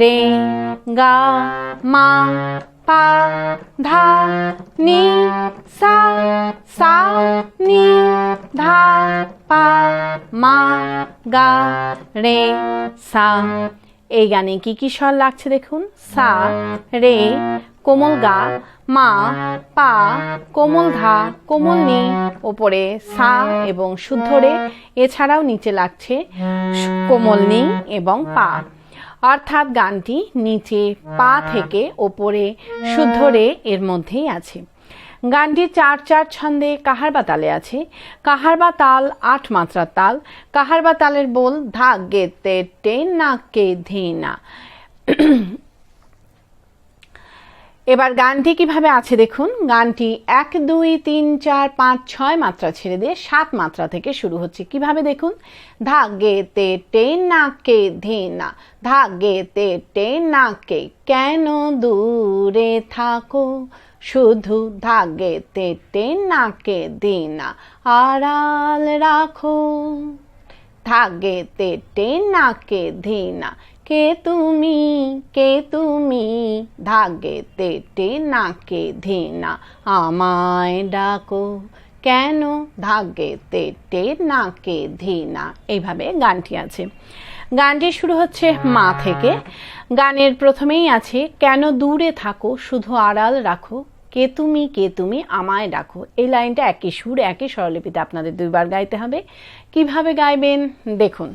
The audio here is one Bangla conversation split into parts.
রে গা মা, পা, ধা, নি, সা সা, নি, ধা, পা, মা, গা, রে, সা। এই গানে কি কি স্বর লাগছে দেখুন? সা, রে, কোমল গা, মা, পা, কোমল ধা, কোমল নি, ওপরে সা এবং শুদ্ধ রে। এছাড়াও নিচে লাগছে কোমল নি এবং পা। অর্থাৎ গানটি নিচে পা থেকে ওপরে শুদ্ধ রে এর মধ্যেই আছে। গানটি চার চার ছন্দে কাহারবা তালে আছে? কাহারবা তাল আট মাত্রার তাল। কাহারবা তালের বোল ধা গে তে টে না কে ধে না। এবার গানটি কীভাবে আছে দেখুন। গানটি এক, দুই, তিন, চার, পাঁচ, ছয় মাত্রা ছেড়ে দিয়ে সাত মাত্রা থেকে শুরু হচ্ছে। কীভাবে দেখুন? ধা গে তে টে না কে ধে না ধা গে তে টে না কে কেন দূরে থাকো? শুধু ধাগে তে টে না কে দে না আড়াল রাখো। ধাগে তে টে না কে ধে না কে তুমি? কে তুমি? ধাগে তে টে না কে ধে না আমায় ডাকো। কেন ধাগে তে টে না কে ধে না এইভাবে গানটি আছে। গানটি শুরু হচ্ছে মা থেকে। গানের প্রথমেই আছে, কেন দূরে থাকো, শুধু আড়াল রাখো। কে তুমি কে তুমি, আমায় ডাকো। এই লাইনটা একই সুর একই স্বরলিপিতে আপনাদের দুইবার গাইতে হবে। কীভাবে গাইবেন? দেখুন।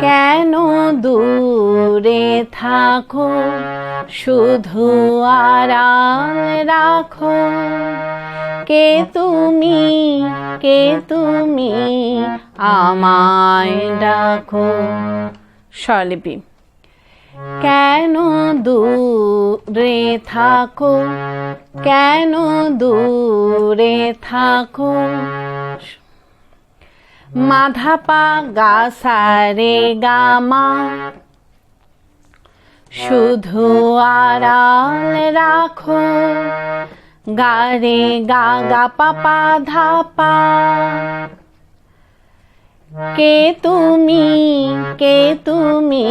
কেন দূরে থাকো? শুধু আড়াল রাখো। কে তুমি? কে তুমি? আমায় ডাকো। স্বরলিপি। কেন দূরে থাকো? কেন দূরে থাকো? মাধাপা গা সারে গামা শুধু আড়াল রাখো গারে গা গা পাপা ধাপা কে তুমি কে তুমি?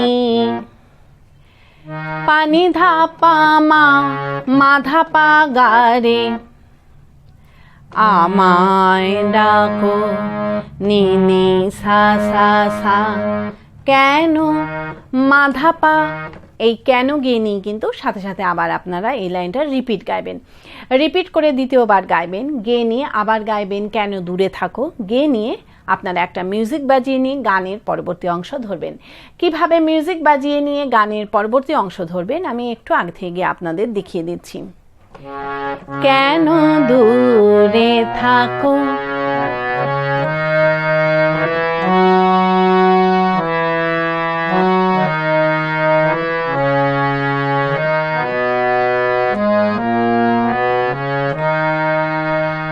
পানি ধাপা মা, মাধাপা গারে আমায় ডাকো নি নি সা সা সা। কেন? মাধাপা এই কেন গিয়ে নিয়ে কিন্তু সাথে সাথে আবার আপনারা এই লাইনটা রিপিট গাইবেন। রিপিট করে দ্বিতীয়বার গাইবেন। গে নিয়ে আবার গাইবেন, কেন দূরে থাকো। গে নিয়ে আপনারা একটা মিউজিক বাজিয়ে নিয়ে গানের পরবর্তী অংশ ধরবেন। কীভাবে মিউজিক বাজিয়ে নিয়ে গানের পরবর্তী অংশ ধরবেন, আমি একটু আগে থেকে আপনাদের দেখিয়ে দিচ্ছি। কেন দূরে থাকো?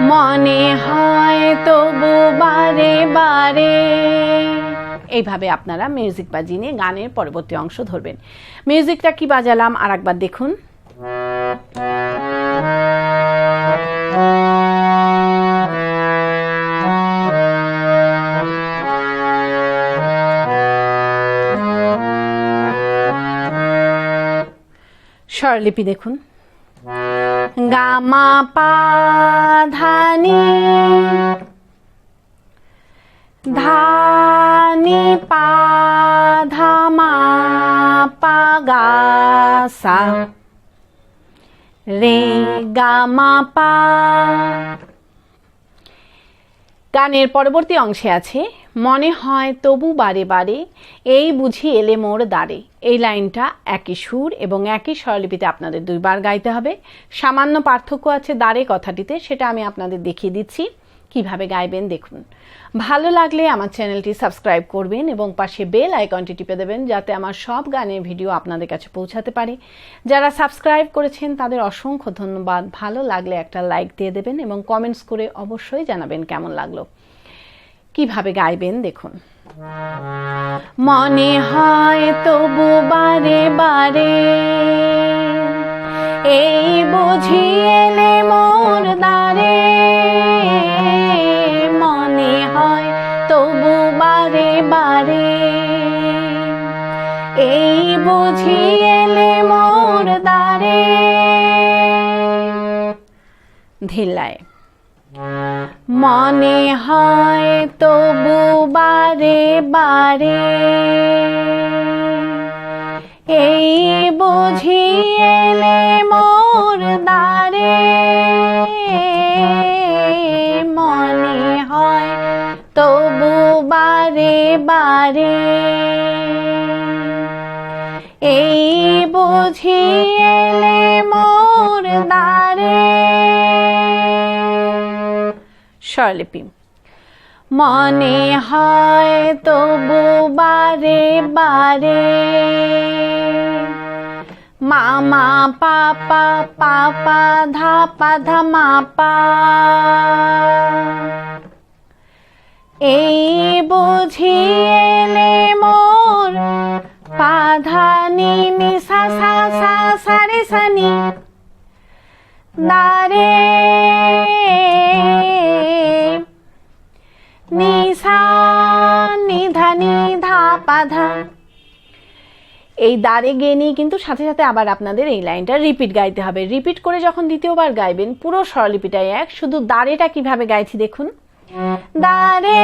মনে হয় তবু বারে বারে। এইভাবে আপনারা মিউজিক বাজিয়ে গানের পরবর্তী অংশ ধরবেন। মিউজিকটা কি বাজালাম? আর একবার দেখুন। স্বরলিপি দেখুন। গামা পা ধানি ধানি পা ধা মা পা গা রে গা মা পা। গানের পরবর্তী অংশে আছে মনে হয় তবু বারে বারে, এই বুঝি এলে মোর দাঁড়ে এই লাইনটা একই সুর এবং একই স্বরলিপিতে আপনাদের দুইবার গাইতে হবে। সামান্য পার্থক্য আছে দাঁড়ে কথাটিতে, সেটা আমি আপনাদের দেখিয়ে দিচ্ছি। কীভাবে গাইবেন দেখুন। ভালো লাগলে আমার চ্যানেলটি সাবস্ক্রাইব করবেন এবং পাশে বেল আইকনটি টিপে দেবেন যাতে আমার সব গানের ভিডিও আপনাদের কাছে পৌঁছাতে পারে। যারা সাবস্ক্রাইব করেছেন, তাদের অসংখ্য ধন্যবাদ। ভালো লাগলে একটা লাইক দিয়ে দেবেন এবং কমেন্টস করে অবশ্যই জানাবেন কেমন লাগল। কীভাবে গাইবেন, দেখুন। মনে হয় তবু বারে বারে এই বুঝি এলে মোর দ্বারে। মনে হয় তবু বারে বারে এই বুঝি এলে মোর দ্বারে। ধিল্লায়। মনে হয় তবু বারে বারে। এই বুঝি এলে মোর দারে মনে হয় তবু বারে বারে। স্বরলিপি মনে হয় তবু বারে বারে মামা, পাপা পাপা ধা পা ধা মা পা এই বুঝি এলে মোর পাধা নি নি সা সা সা সা রে দারে পাধা এই দাঁড়ে গিয়ে নিয়ে কিন্তু সাথে সাথে আবার আপনাদের এই লাইনটা রিপিট গাইতে হবে। রিপিট করে যখন দ্বিতীয়বার গাইবেন, পুরো স্বরলিপিটাই এক। শুধু দাঁড়েটা কীভাবে গাইছি দেখুন। দাঁড়ে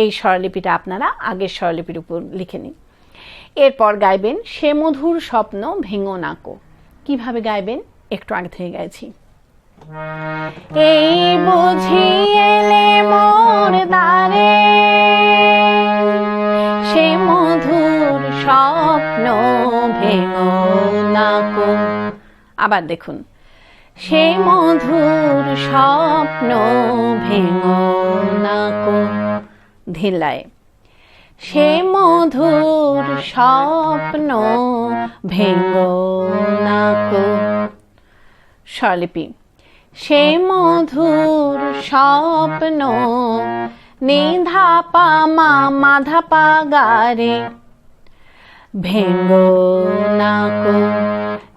এই স্বরলিপিটা আপনারা আগের স্বরলিপির উপর লিখে নিন। এরপর গাইবেন, সে মধুর স্বপ্ন ভেঙো নাকো কীভাবে গাইবেন? একটু আগে থেকে গাইছি। এই বুঝি এলে মোর দ্বারে। সে মধুর স্বপ্ন ভেঙো আবার দেখুন। সে মধুর স্বপ্ন ভেঙো নাকো ধিলায় সে মধুর স্বপ্ন ভেঙ্গো নাকো স্বরলিপি। সে মধুর স্বপ্ন নিধা পা মা মাধা পা গারে ভেঙ্গো নাকো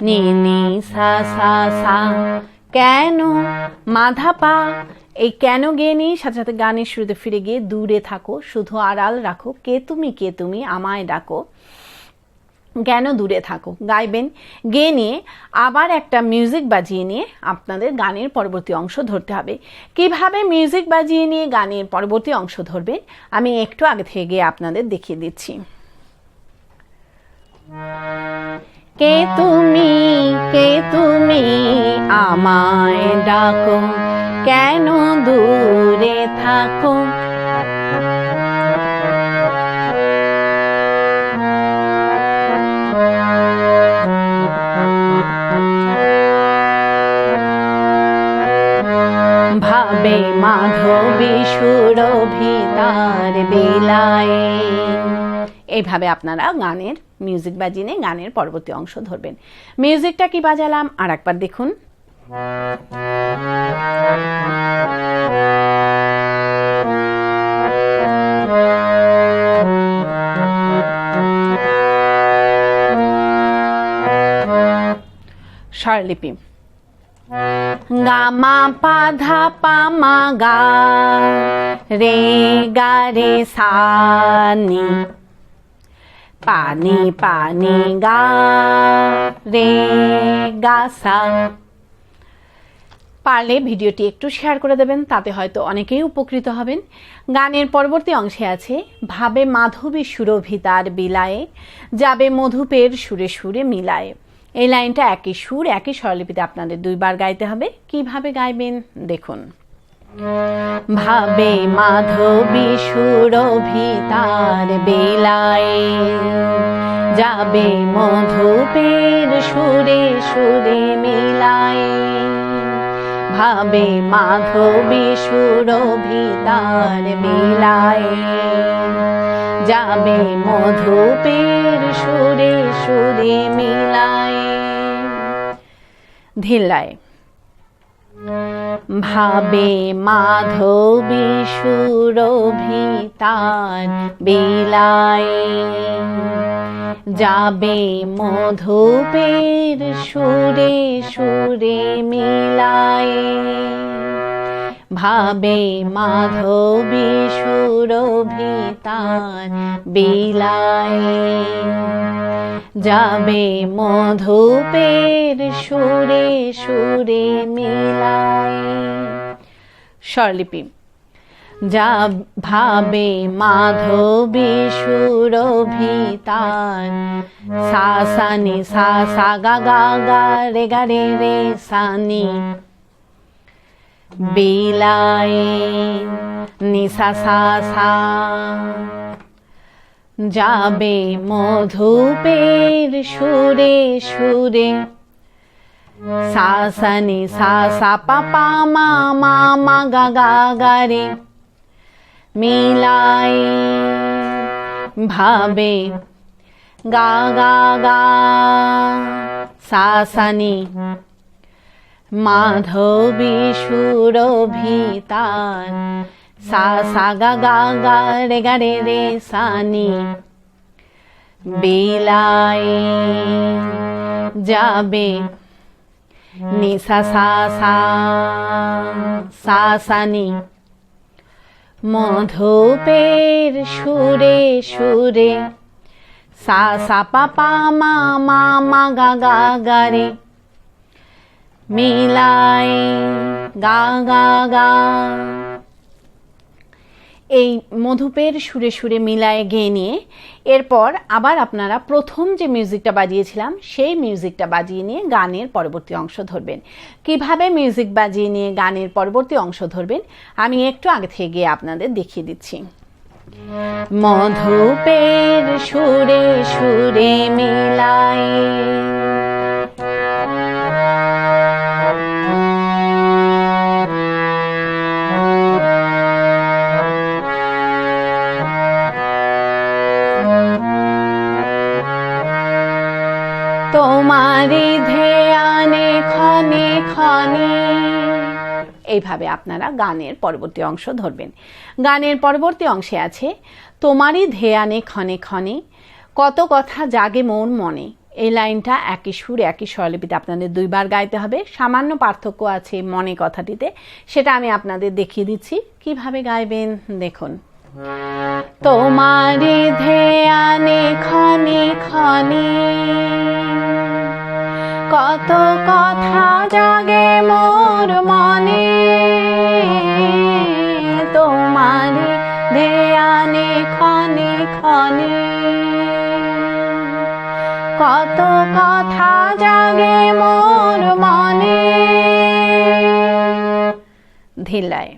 নি নি সা সা সা, কেন মাধা পা? এই কেন গেয়ে নিয়ে সাথে সাথে গানের শুরুতে ফিরে গিয়ে দূরে থাকো, শুধু আড়াল রাখো, কে তুমি কে তুমি, আমায় ডাকো। কেন দূরে থাকো? গাইবেন। গেয়ে নিয়ে আবার একটা মিউজিক বাজিয়ে নিয়ে আপনাদের গানের পরবর্তী অংশ ধরতে হবে। কীভাবে মিউজিক বাজিয়ে নিয়ে গানের পরবর্তী অংশ ধরবেন? আমি একটু আগে থেকে গিয়ে আপনাদের দেখিয়ে দিচ্ছি। কে তুমি? কে তুমি? আমায় ডাকো। কেন দূরে থাকো? এইভাবে আপনারা গানের মিউজিক বাজিয়ে গানের পরবর্তী অংশ ধরবেন। মিউজিকটা কি বাজালাম? আর একবার দেখুন। স্বরলিপি। গা মা পা ধা পা মা গা, রে গা রে সা নি। পানি পানি গা, রে গা সা। পারলে ভিডিওটি একটু শেয়ার করে দেবেন, তাতে হয়তো অনেকেই উপকৃত হবেন। গানের পরবর্তী অংশে আছে, ভাবে মাধবী সুরভিতার বিলায়ে, যাবে মধুপের সুরে সুরে মিলায়ে। এই লাইনটা একই সুর, একই স্বরলিপিতে আপনাদের দুইবার গাইতে হবে। কীভাবে গাইবেন? দেখুন। ভাবে মাধবী সুরভি তার বেলায় যাবে মধুপের সুরে সুরে মিলায়। ভাবে মাধবী সুরভি তার বেলায় যাবে মধুপের সুরে সুরে মিলায়। ধিলায় ভাবে মাধবী সুরভিতার বিলাই যাবে মধুপের সুরে সুরে মিলায়। ভাবে মাধবী সুরভি তার বিলায়। যাবে মধুপের সুরে সুরে মিলায়। স্বরলিপি, যা ভাবে মাধবী সুরভি তার সা সানি সা সা, গা গা গা, রে গা, রে রে সানি বিলায় নিসা সা যাবে মধুপের সুরে সুরে। সাসানি সাসা সা সা পা পা মা মা মা গা গা গা রে। মিলাই ভাবে গা গা গা। সা সানি মাধবী সুরভি তার সা সা গা গা গা রে গা রে রে সানি। বিলাই যাবে। নিসা সা সা সা সানি। মধুপের সুরে সুরে সা সা পা পা মা মা মা গা গা গা রে মিলাই গা গা গা। এই মধুপের সুরে সুরে মিলায় গেয়ে নিয়ে এরপর আবার আপনারা প্রথম যে মিউজিকটা বাজিয়েছিলাম, সেই মিউজিকটা বাজিয়ে নিয়ে গানের পরবর্তী অংশ ধরবেন। কীভাবে মিউজিক বাজিয়ে নিয়ে গানের পরবর্তী অংশ ধরবেন, আমি একটু আগে থেকে গিয়ে আপনাদের দেখিয়ে দিচ্ছি। মধুপের সুরে সুরে মিলায় এইভাবে আপনারা গানের পরবর্তী অংশ ধরবেন। গানের পরবর্তী অংশে আছে, তোমারই ধেয়ানে ক্ষণে ক্ষণে কত কথা জাগে মোর মনে। এই লাইনটা একই সুর, একই স্বরলিপিতে আপনাদের দুইবার গাইতে হবে। সামান্য পার্থক্য আছে মনে কথাটিতে, সেটা আমি আপনাদের দেখিয়ে দিচ্ছি। কীভাবে গাইবেন? দেখুন। তোমারি ধেয়ানে ক্ষণে ক্ষণে কত কথা জাগে মোর মনে। তোমারি ধেয়ানে ক্ষণে ক্ষণে। কত কথা জাগে মোর মনে। ধিলায়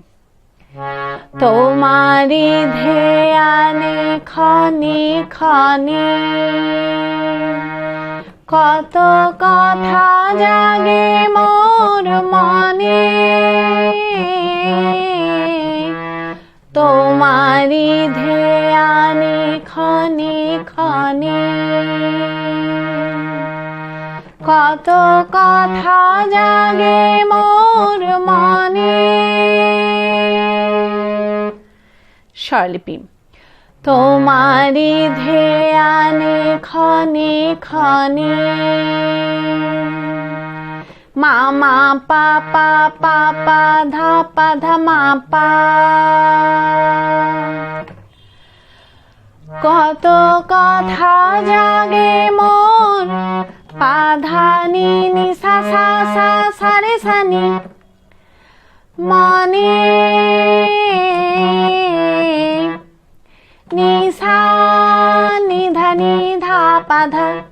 তোমারি ধেয়ানে ক্ষণে ক্ষণে। কত কথা জাগে মোর মনে। তোমারি ধেয়ানে ক্ষণে ক্ষণে। কত কথা জাগে মোর মনে। স্বরলিপি। তোমারি ধেয়ানে ক্ষণে ক্ষণে মামা, পাপা পাপা ধা পা ধা মা পা কত কথা জাগে মোর সা ধা নি নি সা সা সা সা রে সা নি মনে ধা পা ধা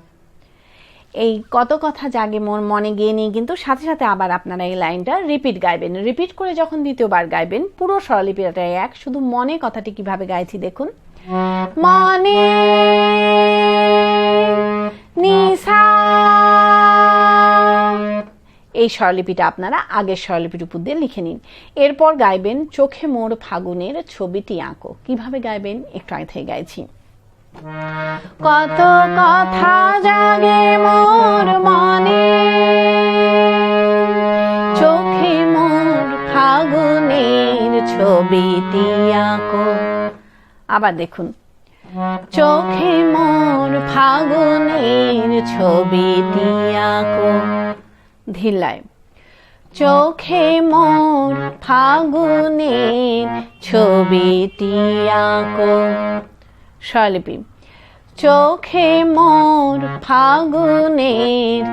এই কত কথা জাগে মোর মনে গিয়ে নিয়ে কিন্তু সাথে সাথে আবার আপনারা এই লাইনটা রিপিট গাইবেন। রিপিট করে যখন দ্বিতীয়বার গাইবেন, পুরো স্বরলিপিটা এক, শুধু মনে কথাটি কীভাবে গাইছি দেখুন। মনে এই স্বরলিপিটা আপনারা আগের স্বরলিপির উপর দিয়ে লিখে নিন। এরপর গাইবেন, চোখে মোর ফাগুনের ছবিটি আঁকো। কীভাবে গাইবেন? একটু আগে থেকে গাইছি। কত কথা জাগে মোর মনে। চোখে মোর ফাগুনের ছবিটি আঁকো আবার দেখুন। চোখে মোর ফাগুনের ছবিটি আঁকো ধিলায় চোখে মোর ফাগুনের ছবিটি আঁকো স্বরলিপি। চোখে মোর ফাগুনের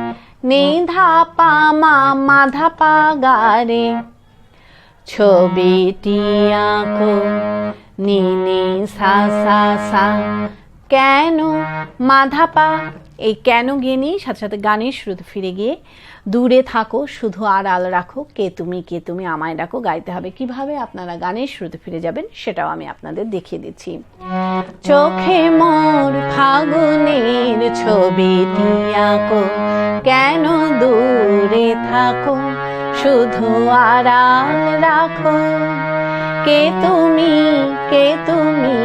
নিধা পামা মাধা পাগারে। ছবিটি আঁকো নি নি সা সা সা। কেন মাধাপা এই কেন গিয়ে নিয়ে সাথে সাথে গানের শুরুতে ফিরে গিয়ে দূরে থাকো, শুধু আড়াল রাখো, কে তুমি কে তুমি আমায় ডাকো, গাইতে হবে কীভাবে, আপনারা গানের শুরুতে ফিরে যাবেন, সেটাও আমি আপনাদের দেখিয়ে দিচ্ছি। চোখে মোর ফাগুনের ছবিটি আঁকো, কেন দূরে থাকো, শুধু আড়াল রাখো। কে তুমি কে তুমি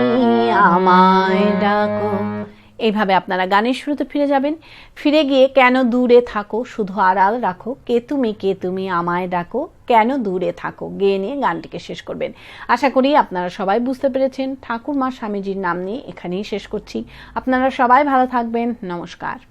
আমায় ডাকো? এইভাবে আপনারা গানের শুরুতে ফিরে যাবেন। ফিরে গিয়ে কেন দূরে থাকো? শুধু আড়াল রাখো। কে তুমি কে তুমি আমায় ডাকো? কেন দূরে থাকো? গেয়ে নিয়ে গানটিকে শেষ করবেন। আশা করি আপনারা সবাই বুঝতে পেরেছেন। ঠাকুর মা স্বামীজির নাম নিয়ে এখানেই শেষ করছি। আপনারা সবাই ভালো থাকবেন। নমস্কার।